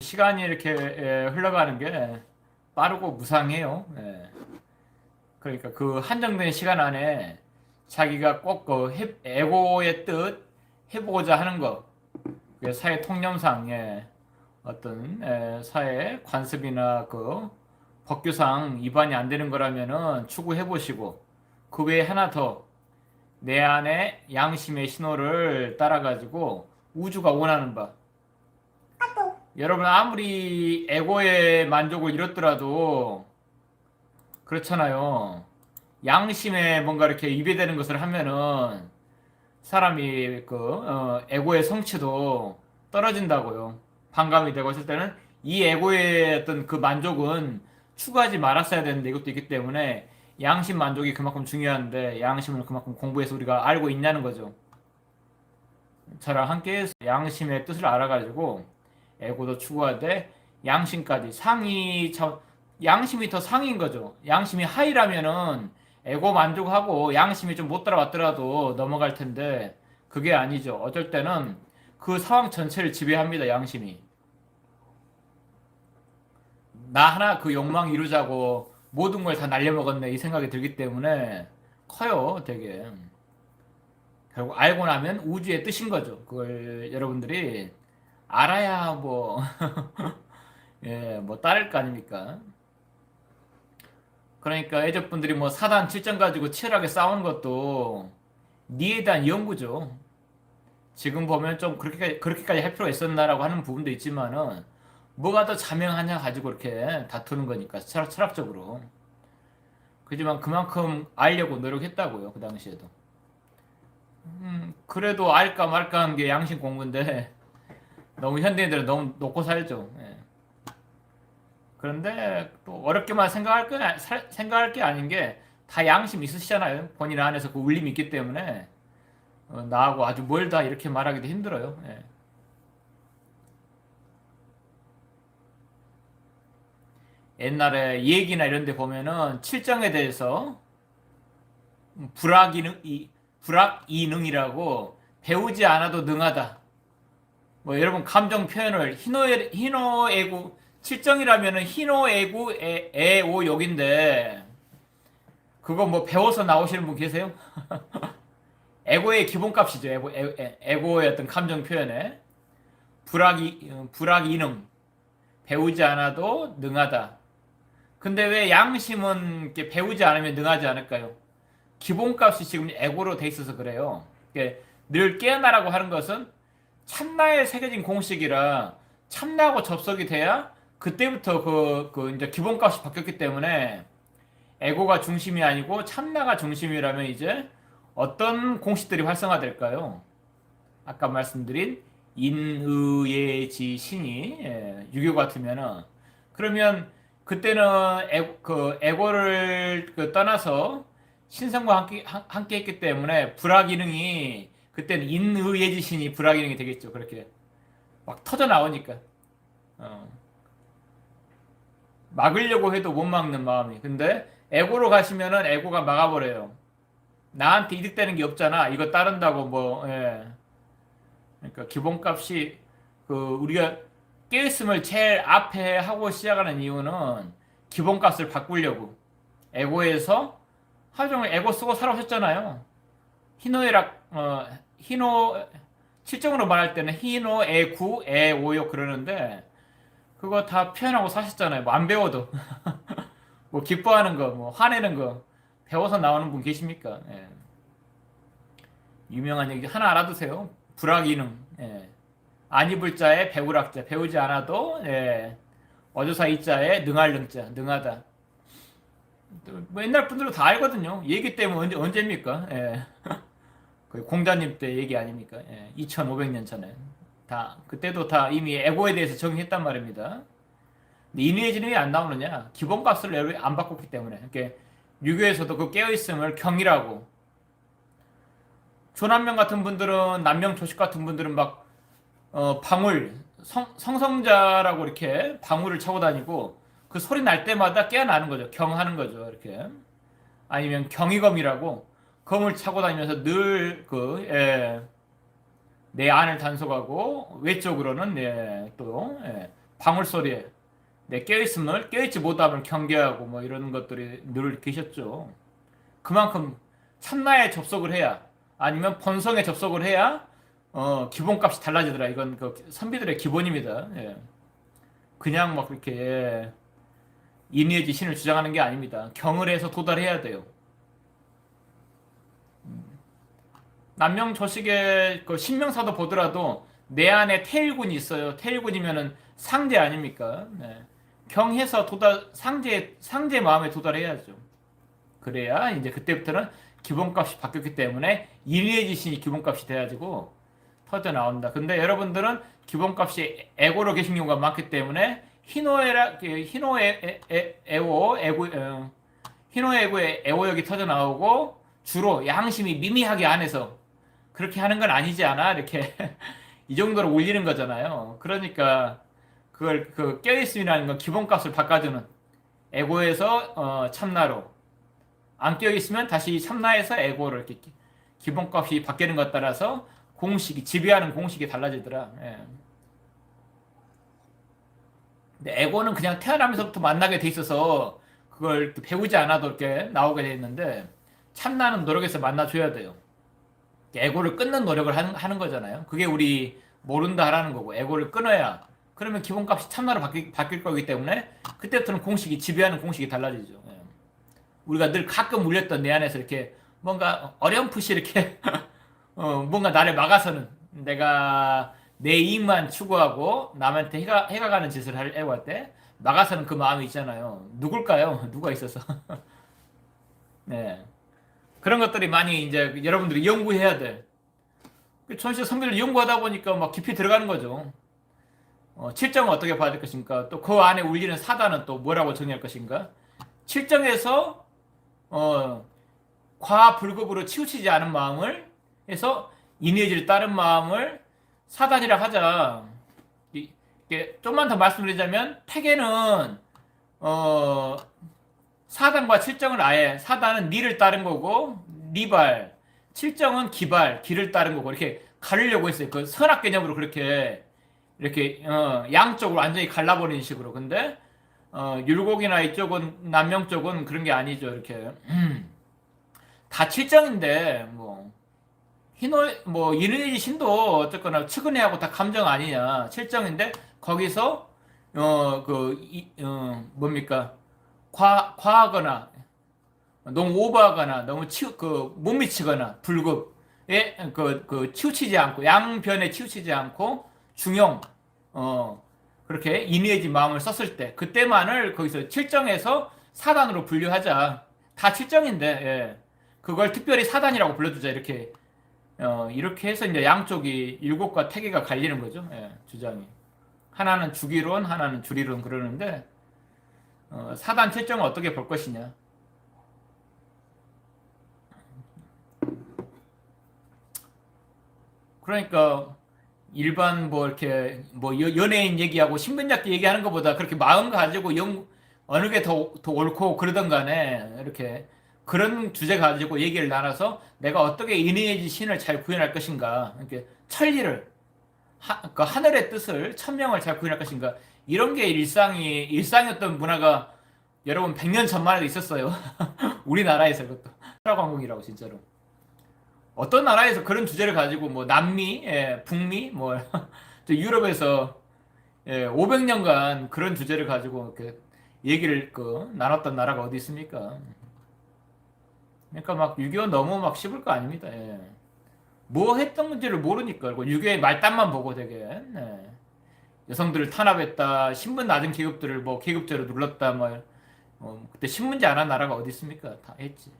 시간이 이렇게 예, 흘러가는 게 빠르고 무상해요. 예. 그러니까 그 한정된 시간 안에 자기가 꼭 그 에고의 뜻 해보고자 하는 것, 그 사회 통념상의 어떤 에, 사회 관습이나 그 법규상 위반이 안 되는 거라면은 추구해 보시고 그 외에 하나 더 내 안에 양심의 신호를 따라 가지고 우주가 원하는 바 여러분 아무리 에고의 만족을 이뤘더라도 그렇잖아요. 양심에 뭔가 이렇게 위배되는 것을 하면은 사람이 그 어, 에고의 성취도 떨어진다고요. 반감이 되고 있을 때는 이 에고의 어떤 그 만족은 추구하지 말았어야 되는데 이것도 있기 때문에 양심 만족이 그만큼 중요한데 양심을 그만큼 공부해서 우리가 알고 있냐는 거죠. 저랑 함께 양심의 뜻을 알아가지고 에고도 추구하되 양심까지 상위 차 양심이 더 상인 거죠. 양심이 하이라면은 에고 만족하고 양심이 좀 못 따라왔더라도 넘어갈 텐데 그게 아니죠. 어쩔 때는 그 상황 전체를 지배합니다. 양심이. 나 하나 그 욕망 이루자고 모든 걸 다 날려먹었네 이 생각이 들기 때문에 커요 되게 결국 알고 나면 우주의 뜻인 거죠 그걸 여러분들이 알아야 뭐 예, 뭐 따를 거 아닙니까? 그러니까 애적분들이 뭐 사단 7점 가지고 치열하게 싸우는 것도 니에 대한 연구죠. 지금 보면 좀 그렇게 그렇게까지 할 필요가 있었나라고 하는 부분도 있지만은 뭐가 더 자명하냐 가지고 이렇게 다투는 거니까 철학, 철학적으로. 그지만 그만큼 알려고 노력했다고요 그 당시에도. 음, 그래도 알까 말까 한 게 양심 공부인데 너무 현대인들은 너무 놓고 살죠 예. 그런데 또 어렵게만 생각할 게, 생각할 게 아닌 게 다 양심 있으시잖아요 본인 안에서 그 울림이 있기 때문에 어, 나하고 아주 멀다 이렇게 말하기도 힘들어요 예. 옛날에 얘기나 이런 데 보면은 칠정에 대해서 불악이능 이 불악이능이라고 배우지 않아도 능하다. 뭐 여러분 감정 표현을 희노애 희노애구 칠정이라면은 희노애구 애- 애오욕인데 그거 뭐 배워서 나오시는 분 계세요? 에고의 기본값이죠. 에고, 에, 에, 에고의 어떤 감정 표현에 불악이 어, 불악이능 배우지 않아도 능하다. 근데 왜 양심은 배우지 않으면 능하지 않을까요? 기본값이 지금 에고로 돼 있어서 그래요. 늘 깨어나라고 하는 것은 참나에 새겨진 공식이라 참나하고 접속이 돼야 그때부터 그, 그 이제 기본값이 바뀌었기 때문에 에고가 중심이 아니고 참나가 중심이라면 이제 어떤 공식들이 활성화될까요? 아까 말씀드린 인의예지 신이 예, 유교 같으면은 그러면 그때는 에, 그 에고를 그 떠나서 신성과 함께, 한- 함께 했기 때문에 불화 기능이 그때는 인의예지신이 불화기능이 되겠죠. 그렇게 막 터져 나오니까 어. 막으려고 해도 못 막는 마음이. 근데 에고로 가시면은 에고가 막아버려요. 나한테 이득되는 게 없잖아. 이거 따른다고 뭐. 예. 그러니까 기본값이 그 우리가 깨있음을 제일 앞에 하고 시작하는 이유는 기본값을 바꾸려고 에고에서 종일 에고 쓰고 살아오셨잖아요. 희노애락 어 희노 실정으로 말할 때는 희노 애구 애오요 그러는데 그거 다 표현하고 사셨잖아요. 뭐 안 배워도 뭐 기뻐하는 거, 뭐 화내는 거 배워서 나오는 분 계십니까? 예. 유명한 얘기 하나 알아두세요. 불악이능. 예. 안 입을 자에 배우락자 배우지 않아도 예. 어조사 이자에 능할 능자 능하다. 또뭐 옛날 분들도 다 알거든요. 얘기 때문에 언제 언제입니까? 예. 그 공자님 때 얘기 아닙니까? 예. 2,500년 전에 다 그때도 다 이미 에고에 대해서 적용했단 말입니다. 근데 인의해지는 왜 안 나오느냐? 기본값을 왜 안 바꿨기 때문에. 이렇게 유교에서도 그 깨어있음을 경이라고. 조남명 같은 분들은 남명 조식 같은 분들은 막 어, 방울 성, 성성자라고 이렇게 방울을 차고 다니고 그 소리 날 때마다 깨어나는 거죠. 경하는 거죠. 이렇게 아니면 경이검이라고 검을 차고 다니면서 늘 그 예, 내 안을 단속하고 외적으로는 예, 또 예, 방울 소리에 내 깨어있음을 깨어있지 못함을 경계하고 뭐 이런 것들이 늘 계셨죠. 그만큼 참나에 접속을 해야 아니면 본성에 접속을 해야 어, 기본값이 달라지더라. 이건 그 선비들의 기본입니다. 예. 그냥 막 그렇게 인위의 신을 주장하는 게 아닙니다. 경을 해서 도달해야 돼요. 음. 남명 조식의 그 신명사도 보더라도 내 안에 태일군이 있어요. 태일군이면은 상제 아닙니까? 네. 경해서 도달 상제 상제 마음에 도달해야죠. 그래야 이제 그때부터는 기본값이 바뀌었기 때문에 인위의 지신이 기본값이 돼가지고 터져 나온다. 근데 여러분들은 기본값이 에고로 계신 경우가 많기 때문에 히노에라 그 히노에 에, 에오 에고 어, 히노에고의 에오역이 터져 나오고 주로 양심이 미미하게 안에서 그렇게 하는 건 아니지 않아 이렇게 이 정도로 올리는 거잖아요. 그러니까 그걸 그 깨어있음이라는 건 기본값을 바꿔주는 에고에서 어, 참나로 안 깨어있으면 다시 참나에서 에고로 이렇게 기- 기본값이 바뀌는 것 따라서 공식이 지배하는 공식이 달라지더라. 예. 근데 에고는 그냥 태어나면서부터 만나게 돼 있어서 그걸 또 배우지 않아도 이렇게 나오게 돼 있는데 참나는 노력해서 만나줘야 돼요. 에고를 끊는 노력을 하는, 하는 거잖아요. 그게 우리 모른다라는 거고 에고를 끊어야 그러면 기본값이 참나로 바뀔, 바뀔 거기 때문에 그때부터는 공식이 지배하는 공식이 달라지죠. 예. 우리가 늘 가끔 울렸던 내 안에서 이렇게 뭔가 어렴풋이 이렇게 어, 뭔가 나를 막아서는 내가 내 이익만 추구하고 남한테 해가, 해가 가는 짓을 할- 해고 할때 막아서는 그 마음이 있잖아요. 누굴까요? 누가 있어서? 네. 그런 것들이 많이 이제 여러분들이 연구해야 돼. 그 전시 선비를 연구하다 보니까 막 깊이 들어가는 거죠. 어, 칠정은 어떻게 봐야 될 것인가? 또 그 안에 울리는 사단은 또 뭐라고 정의할 것인가? 칠정에서 어, 과불급으로 치우치지 않은 마음을 해서 인해지를 따른 마음을 사단이라 하자. 좀만 더 말씀드리자면 태계는 어, 사단과 칠정을 아예 사단은 니를 따른 거고 니발 칠정은 기발 기를 따른 거고 이렇게 가르려고 했어요. 그 선악 개념으로 그렇게 이렇게 어, 양쪽으로 완전히 갈라버리는 식으로. 근데 어, 율곡이나 이쪽은 남명 쪽은 그런 게 아니죠. 이렇게 다 칠정인데 뭐 희노 뭐 이르지 신도 어쨌거나 측은해하고 다 감정 아니냐 칠정인데 거기서 어그 어, 뭡니까 과 과하거나 너무 오버하거나 너무 치우 그 못 미치거나 불급에 그, 그 치우치지 않고 양변에 치우치지 않고 중용 어 그렇게 인위해진 마음을 썼을 때 그때만을 거기서 칠정에서 사단으로 분류하자. 다 칠정인데 예. 그걸 특별히 사단이라고 불러주자 이렇게. 어 이렇게 해서 이제 양쪽이 일곱과 태계가 갈리는 거죠 예, 주장이. 하나는 주기론 하나는 주리론 그러는데 어, 사단 칠정을 어떻게 볼 것이냐? 그러니까 일반 뭐 이렇게 뭐 여- 연예인 얘기하고 신변잡기 얘기하는 것보다 그렇게 마음 가지고 영 어느 게 더 더 옳고 그러던 간에 이렇게 그런 주제 가지고 얘기를 나눠서 내가 어떻게 인해지 신을 잘 구현할 것인가? 이렇게 천리를 하, 그 하늘의 뜻을 천명을 잘 구현할 것인가 이런 게 일상이 일상이었던 문화가 여러분 100년 전만 해도 있었어요 우리나라에서 그것도 나라관공이라고 진짜로 어떤 나라에서 그런 주제를 가지고 뭐 남미, 예, 북미, 뭐 저 유럽에서 예, 500년간 그런 주제를 가지고 이렇게 얘기를 그 나눴던 나라가 어디 있습니까? 그러니까 막 6.25 너무 막 씹을 거 아닙니다. 예. 뭐 했던 건지를 모르니까 그리고 6.25의 말단만 보고 되게 예. 여성들을 탄압했다, 신분 낮은 계급들을 뭐 계급제로 눌렀다, 뭐 어, 그때 신문제 안한 나라가 어디 있습니까? 다 했지.